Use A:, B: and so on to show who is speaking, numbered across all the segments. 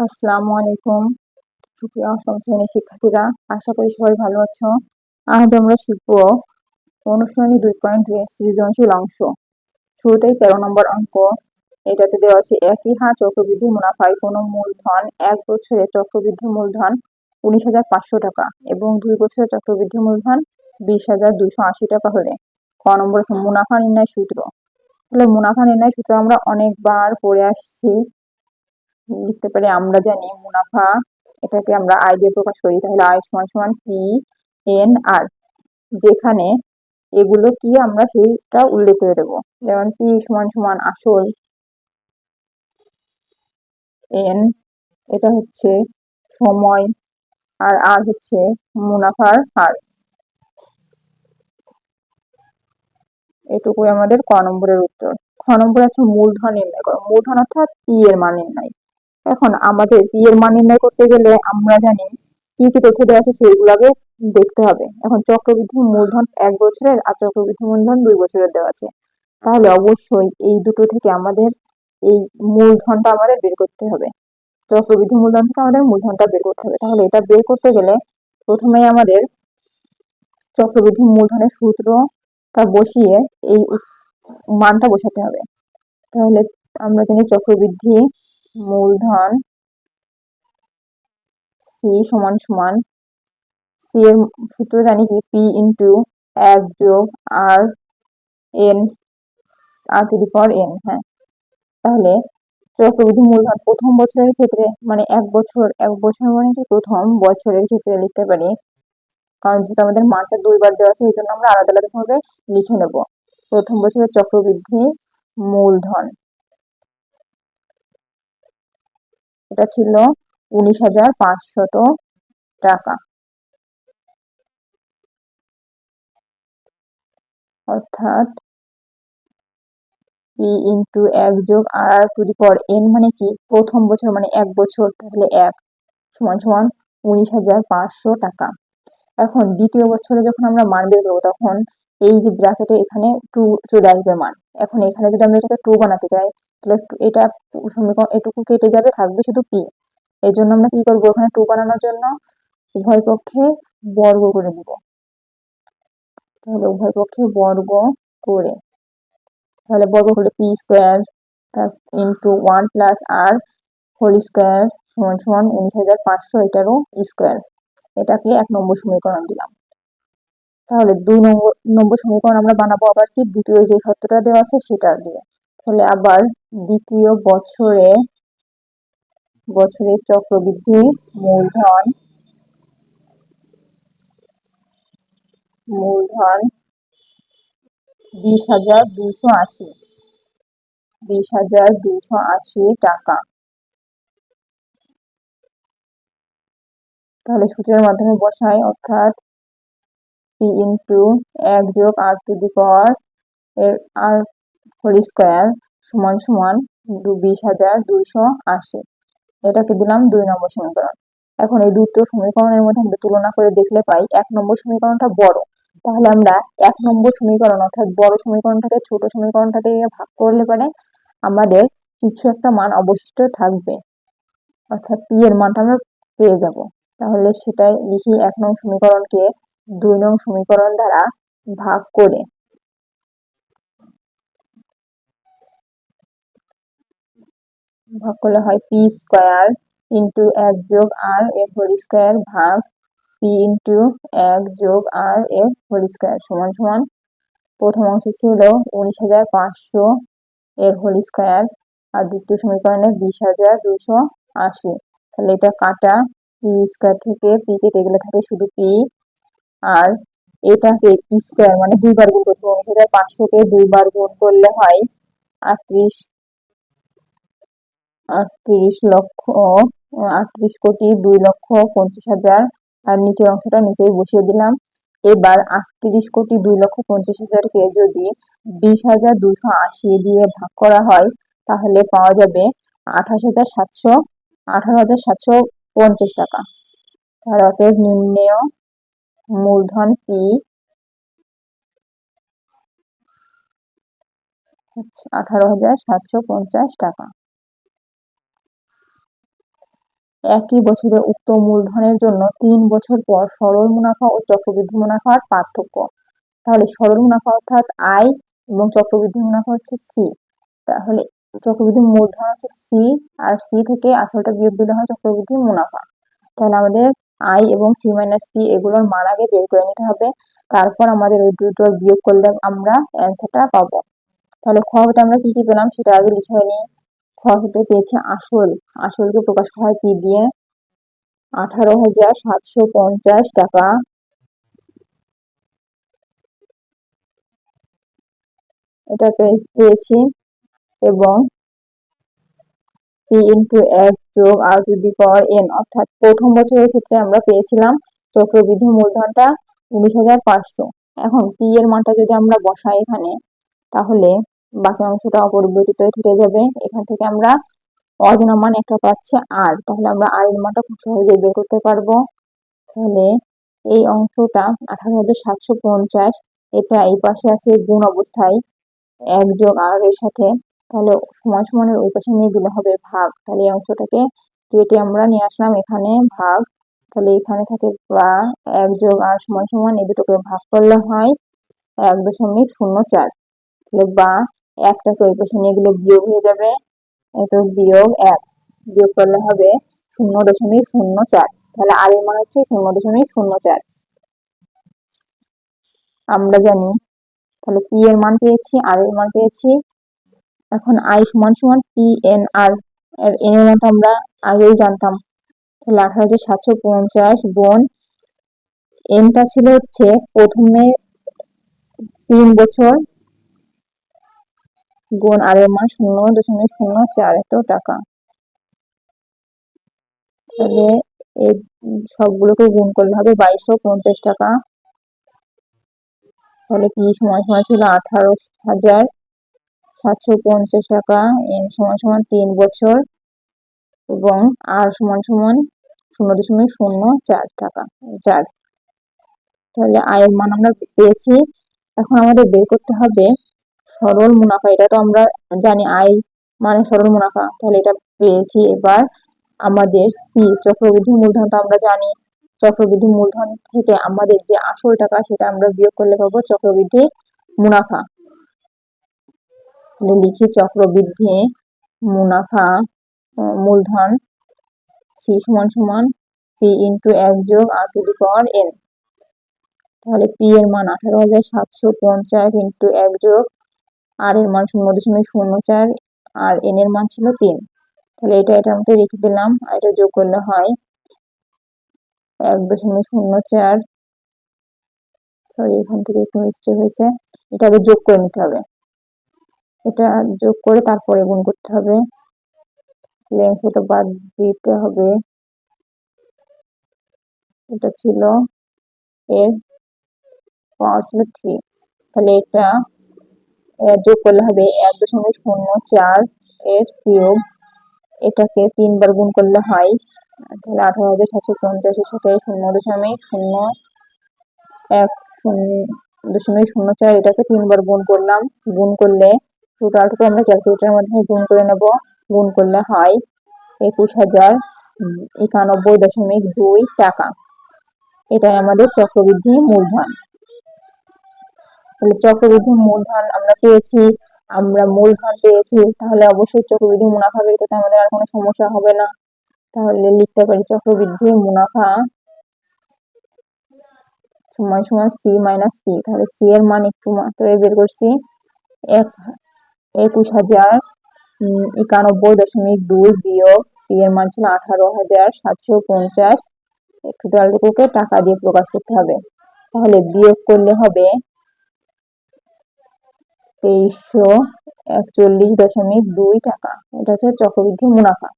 A: আসসালামু আলাইকুম। সুপ্রিয় অষ্টম শ্রেণির শিক্ষার্থীরা, আশা করি সবাই ভালো আছো। আজ আমরা শিখব অনুশীলনী দুই পয়েন্ট দুই সৃজনশীল অংশ। শুরুতেই তেরো নম্বর অঙ্ক। এটাতে দেওয়া আছে, একই হার চক্রবৃদ্ধি মুনাফায় কোনো মূলধন এক বছরে চক্রবৃদ্ধি মূলধন উনিশ হাজার পাঁচশো টাকা এবং দুই বছরের চক্রবৃদ্ধি মূলধন বিশ হাজার দুইশো আশি টাকা হলে। ক নম্বর আছে, মুনাফা নির্ণয় সূত্র। তাহলে মুনাফা নির্ণয় সূত্র আমরা অনেকবার পড়ে আসছি। লিখতে পারি, আমরা জানি মুনাফা, এটাকে আমরা আয় দিয়ে প্রকাশ করি, তাহলে আয় সমান সমান পি এন আর যেখানে এগুলো কি আমরা সেইটা উল্লেখ করে দেবো। যেমন পি সমান সমান আসল এন এটা হচ্ছে সময়, আর আর হচ্ছে মুনাফার হার। এটুকুই আমাদের ক নম্বরের উত্তর। খ নম্বর আছে মূলধন নির্ণয় করো। মূলধন অর্থাৎ পি এর মান নির্ণয়। এখন আমাদের বিয়ের মান নির্ণয় করতে গেলে আমরা জানি কি কি তথ্য দেওয়া আছে সেইগুলোকে দেখতে হবে। এখন চক্রবৃদ্ধি মূলধন এক বছরের আর চক্রবৃদ্ধি মূলধন দুই বছরের দেওয়া আছে। তাহলে অবশ্যই এই দুটো থেকে আমাদের এই মূলধনটা আমাদের বের করতে হবে। চক্রবৃদ্ধি মূলধন থেকে আমাদের মূলধনটা বের করতে হবে। তাহলে এটা বের করতে গেলে প্রথমেই আমাদের চক্রবৃদ্ধি মূলধনের সূত্রটা বসিয়ে এই মানটা বসাতে হবে। তাহলে আমরা জানি চক্রবৃদ্ধি মূলধন সি সমান সমান সি এর সূত্র জানি কি? পি ইন্টু এক যোগ r n r to the power n হ্যাঁ। তাহলে চক্রবৃদ্ধি মূলধন প্রথম বছরের ক্ষেত্রে মানে এক বছর এক বছর মানে কি? প্রথম বছরের ক্ষেত্রে লিখতে পারি। কারণ যেহেতু আমাদের মানটা দুইবার দেওয়া আছে এই জন্য আমরা আলাদা আলাদা ভাবে লিখে নেব। প্রথম বছরের চক্রবৃদ্ধি মূলধন। এটা ছিল উনিশ হাজার পাঁচশত টাকা। অর্থাৎ পি ইন্টু এক যোগ আর টু দি পাওয়ার এন মানে কি? প্রথম বছর মানে এক বছর, তাহলে এক সমান সমান উনিশ হাজার পাঁচশো টাকা। এখন দ্বিতীয় বছরে যখন আমরা মান বের করব, তখন এই যে ব্র্যাকেটে এখানে টু চলে আসবে মান। এখন এখানে যদি আমরা এটাকে টু বানাতে চাই তাহলে এটা সমীকরণ এটুকু কেটে যাবে, থাকবে শুধু পি এই জন্য আমরা কি করব এখানে টু বানানোর জন্য? উভয় পক্ষে বর্গ করে দিব তাহলে উভয় পক্ষে বর্গ করে, তাহলে বর্গ করলে P square into one plus r whole square সমান সমান উনিশ হাজার পাঁচশো এটারও স্কোয়ার এটাকে এক নম্বর সমীকরণ দিলাম। তাহলে দুই নম্বর নম্বর সমীকরণ আমরা বানাবো আবার কি? দ্বিতীয় যে সত্যটা দেওয়া আছে সেটা দিয়ে। তাহলে আবার দ্বিতীয় বছরে, বছরের চক্রবৃদ্ধি মূলধন মূলধন বিশ হাজার দুশো আশি, বিশ হাজার দুশো আশি টাকা। তাহলে সূত্রের মাধ্যমে বসাই, অর্থাৎ পি ইন্টু এক যোগ আর টু দি পাওয়ার এর আর হোল স্কোয়ার সমান সমান বিশ হাজার দুইশো আশি। এটাকে দিলাম দুই নম্বর সমীকরণ। এখন এই দুটো সমীকরণের মধ্যে আমরা তুলনা করে দেখলে পাই এক নম্বর সমীকরণটা বড়। তাহলে আমরা এক নম্বর সমীকরণ অর্থাৎ বড় সমীকরণটাকে ছোট সমীকরণটাকে ভাগ করলে পারে আমাদের কিছু একটা মান অবশিষ্ট থাকবে। অর্থাৎ পি এর মানটা আমরা পেয়ে যাব। তাহলে সেটাই লিখি এক নং সমীকরণকে দুই নং সমীকরণ দ্বারা ভাগ করে। ভাগ করলে হয় পি স্কোয়ার ইন্টু এক যোগ আর এর হোল স্কোয়ার ভাগ পি ইন্টু এক যোগ আর এর হোল স্কোয়ার সমান সমান। প্রথম অংশ ছিল উনিশ হাজার পাঁচশো এর হোল স্কোয়ার আর দ্বিতীয় সমীকরণে বিশ হাজার দুশো আশি। তাহলে এটা কাটা, পি স্কোয়ার থেকে পি কেটে গেলে থাকে শুধু পি। আর এটাকে স্কোয়ার মানে দুইবার গুণ করতে হবে। উনিশ হাজার পাঁচশোকে দুইবার গুণ করলে হয় আটত্রিশ আটত্রিশ লক্ষ, আটত্রিশ কোটি দুই লক্ষ পঞ্চাশ হাজার। আর নিচের অংশটা নিচেই বসিয়ে দিলাম। এবার আটত্রিশ কোটি দুই লক্ষ পঞ্চাশ হাজারকে যদি বিশ হাজার দুশো আশি দিয়ে ভাগ করা হয়, তাহলে পাওয়া যাবে আঠাশ হাজার সাতশো, আঠারো হাজার সাতশো পঞ্চাশ টাকা। তার অতএব নির্ণেয় মূলধন পি আঠারো হাজার সাতশো পঞ্চাশ টাকা। একই বছরে উক্ত মূলধনের জন্য তিন বছর পর সরল মুনাফা ও চক্রবৃদ্ধি মুনাফার পার্থক্য। তাহলে সরল মুনাফা অর্থাৎ আই এবং চক্রবৃদ্ধি মুনাফা হচ্ছে সি তাহলে চক্রবৃদ্ধি মূলধন হচ্ছে সি আর সি থেকে আসলটা বিয়োগ দিলে হয় চক্রবৃদ্ধি মুনাফা। তাহলে আমাদের আই এবং সি মাইনাস পি এগুলোর মান আগে বের করে নিতে হবে। তারপর আমাদের ওই দুটোর বিয়োগ করলে আমরা অ্যান্সারটা পাবো। তাহলে খ হতে আমরা কি কি পেলাম সেটা আগে লিখে নিই। হতে পেয়েছে আসল, আসলকে প্রকাশ করা হয় কি দিয়ে? আঠারো হাজার সাতশো পঞ্চাশ টাকা। এটা পেয়েছি। এবং পি ইন্টু এক যোগ আর টু দি এন অর্থাৎ প্রথম বছরের ক্ষেত্রে আমরা পেয়েছিলাম চক্রবৃদ্ধি মূলধনটা উনিশ হাজার পাঁচশো। এখন পি এর মানটা যদি আমরা বসাই এখানে, তাহলে বাকি অংশটা অপরিবর্তিত থেকে যাবে। এখান থেকে আমরা অজানা মান একটা পাচ্ছে আর তাহলে আমরা আর এর মানটা খুব সহজে বের করতে পারব। তাহলে এই অংশটা আঠারো হাজার সাতশো পঞ্চাশ। এটা এই পাশে আছে গুণ অবস্থায় এক যোগ আর এর সাথে। তাহলে সমান সমানের ওই পাশে নিয়ে দিলে হবে ভাগ। তাহলে এই অংশটাকে কেটে আমরা নিয়ে আসলাম এখানে ভাগ। তাহলে এখানে থাকে বা এক যোগ আর সমান সমান এই দুটোকে ভাগ করলে হয় এক দশমিক শূন্য চার। তাহলে বা একটাকে ওই পাশে নিয়ে গেলে বিয়োগ হয়ে যাবে। এত বিয়োগ এক। বিয়োগ করলে হবে শূন্য দশমিক শূন্য চার। তাহলে আর এর মান হচ্ছে শূন্য দশমিক শূন্য চার। আমরা জানি, তাহলে পি এর মান পেয়েছি আর এর মান পেয়েছি। এখন আই সমান সমান পি এন আর এর এন এর মতো আমরা আগেই জানতাম। তাহলে আঠারো হাজার সাতশো পঞ্চাশ বোন এনটা ছিল হচ্ছে প্রথমে তিন বছর গুণ আর এর মান শূন্য দশমিক শূন্য চার এত টাকা। তাহলে এই সবগুলোকে গুণ করলে হবে বাইশশো পঞ্চাশ টাকা। তাহলে পি সমান সমান ছিল? আঠারো হাজার সাতশো পঞ্চাশ টাকা, এন সমান সমান তিন বছর এবং আর সমান সমান শূন্য দশমিক শূন্য চার টাকা, চার। তাহলে আয়ের মান আমরা পেয়েছি। এখন আমাদের বের করতে হবে সরল মুনাফা, এটা তো আমরা জানি আই মানে সরল মুনাফা। তাহলে এটা পেয়েছি এবার আমাদের সি চক্রবৃদ্ধি মূলধন তো আমরা জানি। চক্রবৃদ্ধি মূলধন থেকে আমাদের যে আসল টাকা, সেটা আমরা বিয়োগ করলে পাবো চক্রবৃদ্ধি মুনাফা। লিখি চক্রবৃদ্ধি মুনাফা মূলধন সি সমান সমান পি ইন্টু এক যোগ r to the power n তাহলে পি এর মান আঠারো হাজার সাতশো পঞ্চাশ ইন্টু এক যোগ আর এর মান শূন্য দশমিক শূন্য চার আর এন এর মান ছিল তিন। তাহলে এটা এটার মধ্যে রেখে দিলাম আর এটা যোগ করলে হয় এক দশমিক শূন্য চার। সরি এখান থেকে একটু মিস্টেক হয়েছে। এটা আগে যোগ করে নিতে হবে। এটা যোগ করে তারপরে গুণ করতে হবে। অংশটা বাদ দিতে হবে। এটা ছিল এর পাওয়ার ছিল থ্রি তাহলে এটা যোগ করলে হবে এক দশমিক শূন্য চার এর কিউব এটাকে তিনবার গুণ করলে হয়, তাহলে আঠারো হাজার সাতশো পঞ্চাশের সাথে শূন্য দশমিক শূন্য এক শূন্য দশমিক শূন্য চার, এটাকে তিনবার গুণ করলাম। গুণ করলে টোটালটুকু আমরা ক্যালকুলেটারের মাধ্যমে গুণ করে নেব। গুণ করলে হয় একুশ হাজার একানব্বই দশমিক দুই টাকা। এটাই আমাদের চক্রবৃদ্ধি মূলধন। তাহলে চক্রবৃদ্ধি মূলধন আমরা পেয়েছি, আমরা মূলধন পেয়েছি, তাহলে অবশ্যই চক্রবৃদ্ধি মুনাফা বের করতে আমাদের আর কোনো সমস্যা হবে না। তাহলে লিখতে পারি চক্রবৃদ্ধি মুনাফা সময় সময় সি মাইনাস পি তাহলে সি এর মান একটু মাত্র বের করছি, এক, একুশ হাজার একানব্বই দশমিক দুই বিয়োগ পি এর মান ছিল আঠারো হাজার সাতশো পঞ্চাশ। টোটালটুকুকে টাকা দিয়ে প্রকাশ করতে হবে। তাহলে বিয়োগ করলে হবে তেইশশো একচল্লিশ দশমিক দুই টাকা। এটা হচ্ছে চক্রবৃদ্ধি মুনাফা।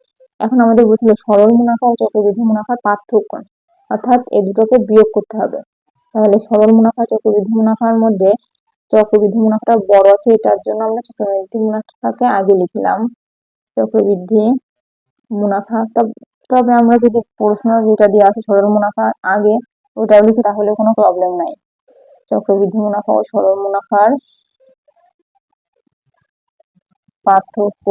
A: এখন আমাদের বুঝলো সরল মুনাফা ও চক্রবৃদ্ধি মুনাফার পার্থক্য। অর্থাৎ এই দুটোকে বিয়োগ করতে হবে। তাহলে সরল মুনাফা, চক্রবৃদ্ধি মুনাফার মধ্যে চক্রবৃদ্ধি মুনাফাটা বড় আছে, এটার জন্য আমরা চক্রবৃদ্ধি মুনাফাকে আগে লিখলাম। চক্রবৃদ্ধি মুনাফা, তবে আমরা যদি প্রশ্ন যেটা দিয়ে আছে সরল মুনাফা আগে, ওটাও লিখি তাহলে কোনো প্রবলেম নাই। চক্রবৃদ্ধি মুনাফা ও সরল মুনাফার পার্থক্য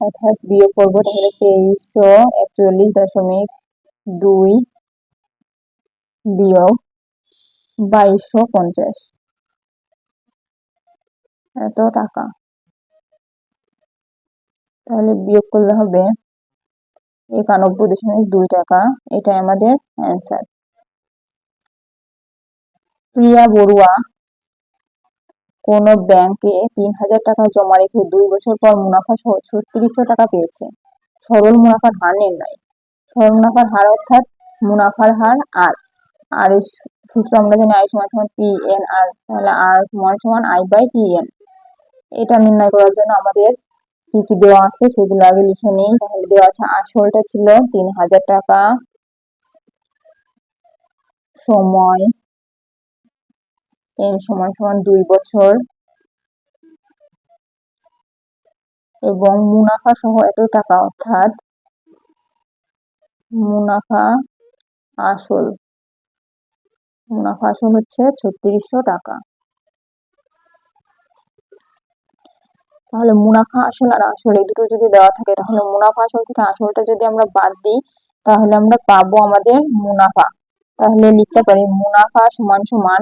A: অর্থাৎ বিয়োগ করব তাহলে তেইশশো একচল্লিশ দশমিক দুই বিয়োগ বাইশশো পঞ্চাশ। এত টাকা। তাহলে বিয়োগ করলে হবে একানব্বই দশমিক দুই টাকা। এটাই আমাদের অ্যান্সার প্রিয়া বড়ুয়া কোনো ব্যাংকে তিন হাজার টাকা জমা রেখে দুই বছর পর মুনাফা সহ ছত্রিশশো টাকা পেয়েছে। সরল মুনাফার হার নির্ণয়। সরল মুনাফার হার অর্থাৎ মুনাফার হার আর। আর সূত্র আমরা জানি আই সমান সমান পি এন আর, তাহলে আর সমান সমান আই বাই পি এন এটা নির্ণয় করার জন্য আমাদের কি কি দেওয়া আছে সেগুলো আগে লিখে নিই। তাহলে দেওয়া আছে আসলটা ছিল তিন হাজার টাকা সময় এন সমান সমান দুই বছর। এবং মুনাফা সহ এত টাকা, অর্থাৎ মুনাফা আসল মুনাফা আসল হচ্ছে ছত্রিশশো টাকা। তাহলে মুনাফা আসল আর আসল, এই দুটো যদি দেওয়া থাকে, তাহলে মুনাফা আসল থেকে আসলটা যদি আমরা বাদ দিই, তাহলে আমরা পাবো আমাদের মুনাফা। তাহলে লিখতে পারি মুনাফা সমান সমান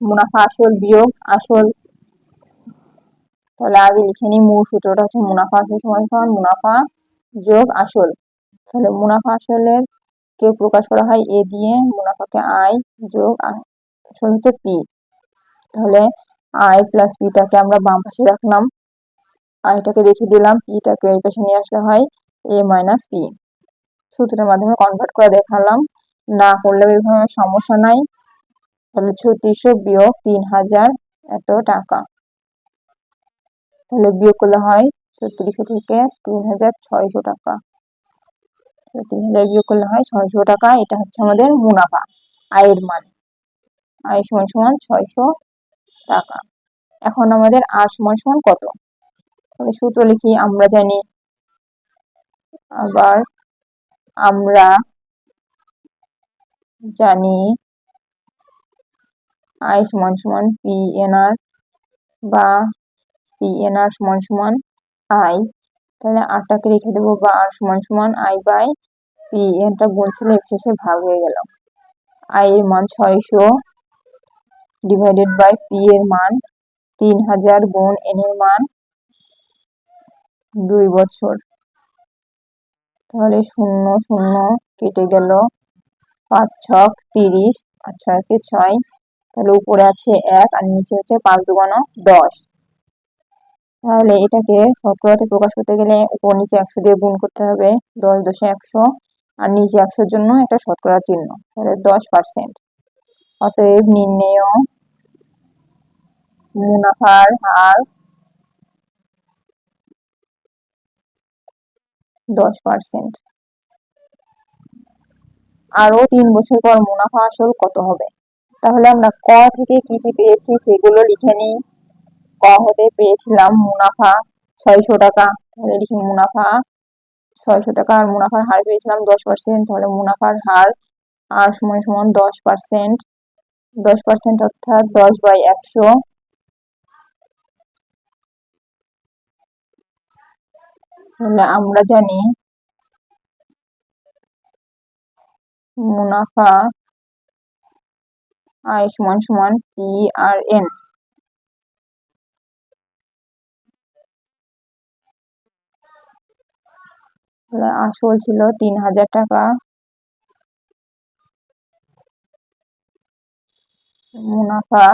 A: মুনাফা, আসল বিয়োগ, আসল তাহলে আগে লিখে নিই মূল সূত্রটা হচ্ছে মুনাফা, আসল সমান সমান, মুনাফা, যোগ, আসল। তাহলে মুনাফা, আসলের কে প্রকাশ করা হয়? এ দিয়ে মুনাফাকে আই যোগ আসল হচ্ছে পি। তাহলে আই প্লাস পিটাকে আমরা বাম পাশে রাখলাম। আইটাকে রেখে দিলাম, পিটাকে এই পাশে নিয়ে আসলে হয় এ মাইনাস পি। সূত্রের মাধ্যমে কনভার্ট করে দেখালাম। না করলেও এইভাবে সমস্যা নাই। তাহলে ছত্রিশশো বিয়োগ তিন হাজার এত টাকা। তাহলে বিয়োগ করলে হয় ছত্রিশশো থেকে তিন হাজার ছয়শো টাকা। তিন হাজার বিয়োগ করলে হয় ছয়শো টাকা, এটা হচ্ছে আমাদের মুনাফা, আয়ের মান। আয় সমান সমান ছয়শো টাকা। এখন আমাদের আর সমান সমান কত? তাহলে সূত্র লিখি, আমরা জানি আবার আমরা জানি আই সমান সমান পি এনআর বা পি এনআর সমান সমান আই। তাহলে আটটাকে রেখে দেবো বা আর সমান সমান আই বাই পি এনটা গুণ ছিল শেষে ভাগ হয়ে গেল। আই এর মান ছয়শো ডিভাইডেড বাই পি এর মান তিন হাজার গুণ এন এর মান দুই বছর। তাহলে শূন্য শূন্য কেটে গেল পাঁচ ছক তিরিশ আর ছয়কে ছয় তাহলে উপরে আছে এক আর নিচে হচ্ছে পাঁচ দুগানো দশ। তাহলে এটাকে শতকরাতে প্রকাশ করতে গেলে উপর নিচে একশো দিয়ে গুণ করতে হবে, দশ দশে একশো আর নিচে একশোর জন্য একটা শতকরা চিহ্ন, তাহলে দশ পার্সেন্ট অতএব নির্ণেয় মুনাফার হার দশ পার্সেন্ট আরও তিন বছর পর মুনাফা আসল কত হবে? তাহলে আমরা ক থেকে কি কি পেয়েছি সেগুলো লিখে নিই। ক হতে পেয়েছিলাম মুনাফা ছয়শো টাকা। তাহলে লিখি মুনাফা ছয়শো টাকা আর মুনাফার হার পেয়েছিলাম দশ পার্সেন্ট তাহলে মুনাফার হার আর সমান সমান দশ পার্সেন্ট দশ পার্সেন্ট অর্থাৎ দশ বাই একশো। তাহলে আমরা জানি মুনাফা আয় সমান সমান পি আর এন আসল ছিল তিন হাজার টাকা। মুনাফা।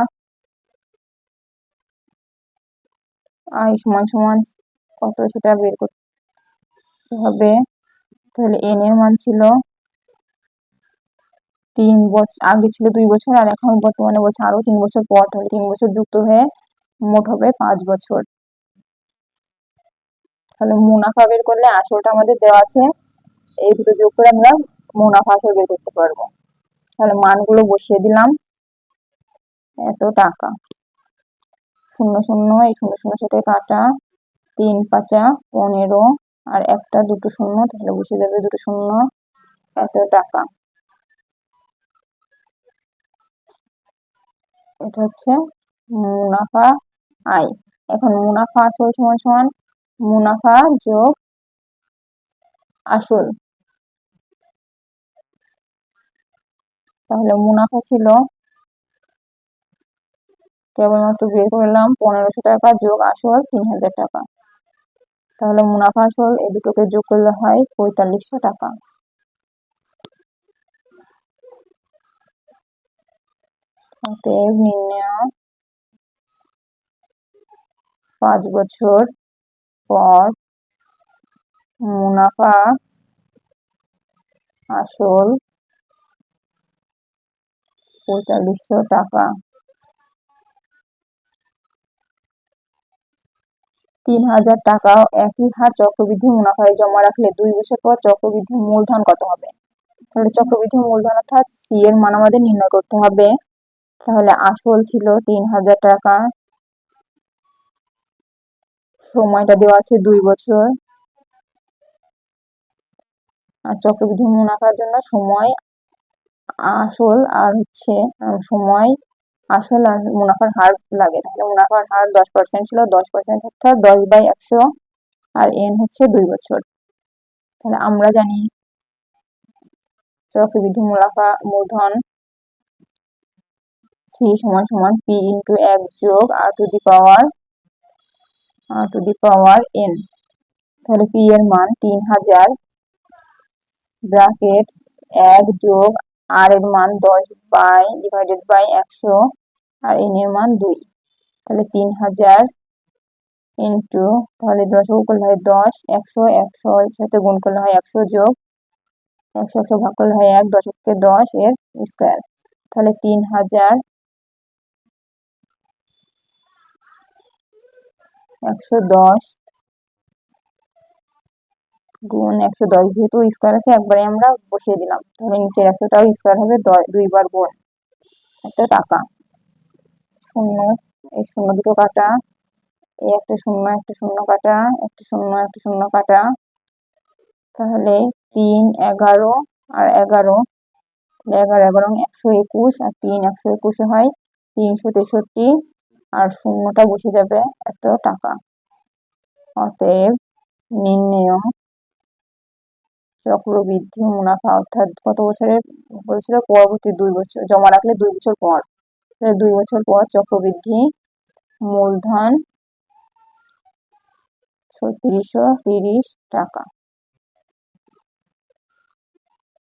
A: আয় সমান সমান কত সেটা বের করতে হবে। তাহলে এন এর মান ছিল তিন বছর আগে ছিল দুই বছর আর এখন বর্তমানে বলছে আরও তিন বছর পর তাহলে তিন বছর যুক্ত হয়ে মোট হবে পাঁচ বছর। তাহলে মুনাফা বের করলে আসলটা আমাদের দেওয়া আছে, এই দুটো যোগ করে আমরা মুনাফা আসল বের করতে পারব। তাহলে মানগুলো বসিয়ে দিলাম। এত টাকা। শূন্য শূন্য, এই শূন্য শূন্য সাথে কাটা। তিন পাঁচা, পনেরো। আর একটা দুটো শূন্য, তাহলে বসে যাবে দুটো শূন্য। এত টাকা। এটা হচ্ছে মুনাফা আয়। এখন মুনাফা আসল সমান সমান, মুনাফা যোগ আসল। তাহলে মুনাফা ছিল কেবলমাত্র বের করলাম পনেরোশো টাকা যোগ আসল তিন হাজার টাকা। তাহলে মুনাফা আসল এ দুটোকে যোগ করলে হয় পঁয়তাল্লিশশো টাকা। অতএব পাঁচ বছর পর মুনাফা আসল পঁয়তাল্লিশশো টাকা। তিন হাজার টাকাও একই হার চক্রবৃদ্ধি মুনাফায় জমা রাখলে দুই বছর পর চক্রবৃদ্ধি মূলধন কত হবে? তাহলে চক্রবৃদ্ধি মূলধন অর্থাৎ সি এর মান আমাদের নির্ণয় করতে হবে। তাহলে আসল ছিল তিন হাজার টাকা। সময়টা দেওয়া আছে দুই বছর। আর চক্রবৃদ্ধি মুনাফার জন্য সময় আসল আর হচ্ছে সময় আসল আর মুনাফার হার লাগে তাহলে মুনাফার হার দশ পার্সেন্ট ছিল, দশ পার্সেন্ট অর্থাৎ দশ বাই একশো আর এন হচ্ছে দুই বছর। তাহলে আমরা জানি চক্রবৃদ্ধি মুনাফা মূলধন সি সমান সমান পি ইন্টু এক যোগ r to the power r to the power n তাহলে পি এর মান তিন হাজার ব্র্যাকেট এক যোগ আর এর মান দশ বাই ডিভাইডেড বাই একশো আর এন এর মান দুই। তাহলে তিন হাজার ইন্টু, তাহলে দশ করলে হয় দশ, একশো একশো সাথে গুণ করলে হয় একশো যোগ, একশো একশো ভাগ করলে হয় এক দশককে দশ এর স্কোয়ার তাহলে তিন হাজার একশো দশ গুণ একশো দশ যেহেতু স্কোয়ার আছে, একবারে আমরা বসিয়ে দিলাম। তাহলে নিচের একশোটাও স্কোয়ার হবে দুইবার গুণ এত টাকা। শূন্য, এই শূন্য দুটো কাটা। এই একটা শূন্য একটা শূন্য কাটা। একটা শূন্য একটা শূন্য কাটা। তাহলে তিন, এগারো আর এগারো। এগারো এগারো, একশো একুশ আর তিন, একশো একুশে হয় তিনশো তেষট্টি। আর শূন্যটা বসে যাবে এত টাকা। অতএব নির্ণয়। চক্রবৃদ্ধি মুনাফা, অর্থাৎ কত বছরে বলছিল? পরবর্তী দুই বছর, জমা রাখলে দুই বছর পর। দুই বছর পর চক্রবৃদ্ধি মূলধন ছত্রিশশো তিরিশ টাকা।